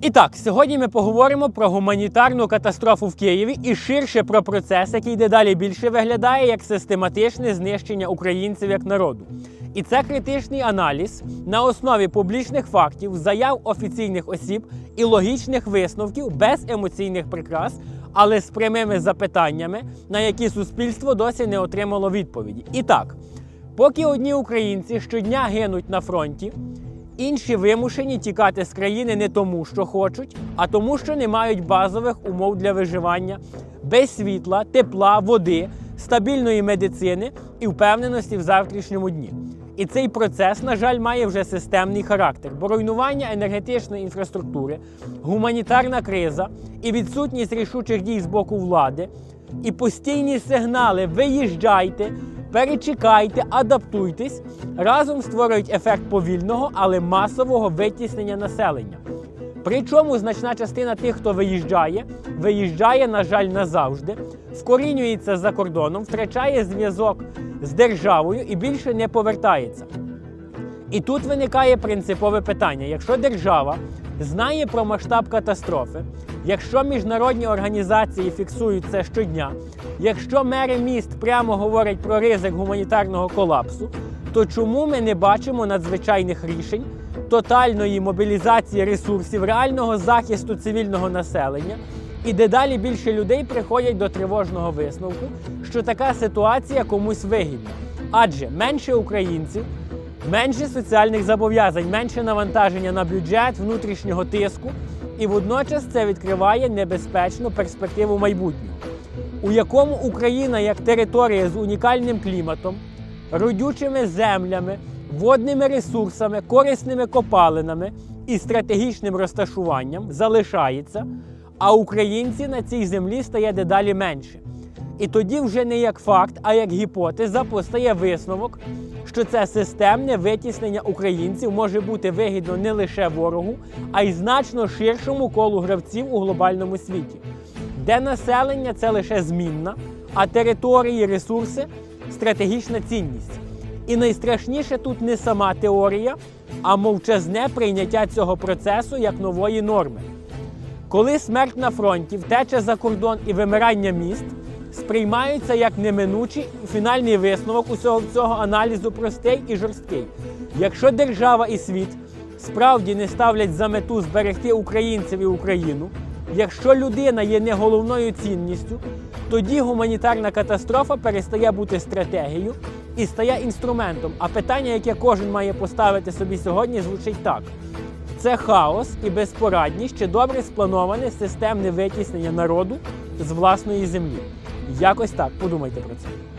І так, сьогодні ми поговоримо про гуманітарну катастрофу в Києві і ширше про процес, який дедалі більше виглядає як систематичне знищення українців як народу. І це критичний аналіз на основі публічних фактів, заяв офіційних осіб і логічних висновків без емоційних прикрас, але з прямими запитаннями, на які суспільство досі не отримало відповіді. І так, поки одні українці щодня гинуть на фронті. Інші вимушені тікати з країни не тому, що хочуть, а тому, що не мають базових умов для виживання, без світла, тепла, води, стабільної медицини і впевненості в завтрашньому дні. І цей процес, на жаль, має вже системний характер, бо руйнування енергетичної інфраструктури, гуманітарна криза і відсутність рішучих дій з боку влади, і постійні сигнали виїжджайте, перечекайте, адаптуйтесь, разом створюють ефект повільного, але масового витіснення населення. Причому значна частина тих, хто виїжджає, виїжджає, на жаль, назавжди, вкорінюється за кордоном, втрачає зв'язок з державою і більше не повертається. І тут виникає принципове питання: якщо держава знає про масштаб катастрофи, якщо міжнародні організації фіксують це щодня, якщо мери міст прямо говорять про ризик гуманітарного колапсу, то чому ми не бачимо надзвичайних рішень, тотальної мобілізації ресурсів, реального захисту цивільного населення? І дедалі більше людей приходять до тривожного висновку, що така ситуація комусь вигідна. Адже менше українців, менше соціальних зобов'язань, менше навантаження на бюджет, внутрішнього тиску, і водночас це відкриває небезпечну перспективу майбутнього, у якому Україна як територія з унікальним кліматом, родючими землями, водними ресурсами, корисними копалинами і стратегічним розташуванням залишається, а українці на цій землі стає дедалі менше. І тоді вже не як факт, а як гіпотеза постає висновок, що це системне витіснення українців може бути вигідно не лише ворогу, а й значно ширшому колу гравців у глобальному світі, де населення це лише змінна, а території, ресурси стратегічна цінність. І найстрашніше тут не сама теорія, а мовчазне прийняття цього процесу як нової норми. Коли смерть на фронті, втеча за кордон і вимирання міст сприймаються як неминучий фінальний висновок усього цього аналізу простий і жорсткий. Якщо держава і світ справді не ставлять за мету зберегти українців і Україну, якщо людина є не головною цінністю, тоді гуманітарна катастрофа перестає бути стратегією і стає інструментом. А питання, яке кожен має поставити собі сьогодні, звучить так. Це хаос і безпорадність чи добре сплановане системне витіснення народу з власної землі. Якось так подумайте про це.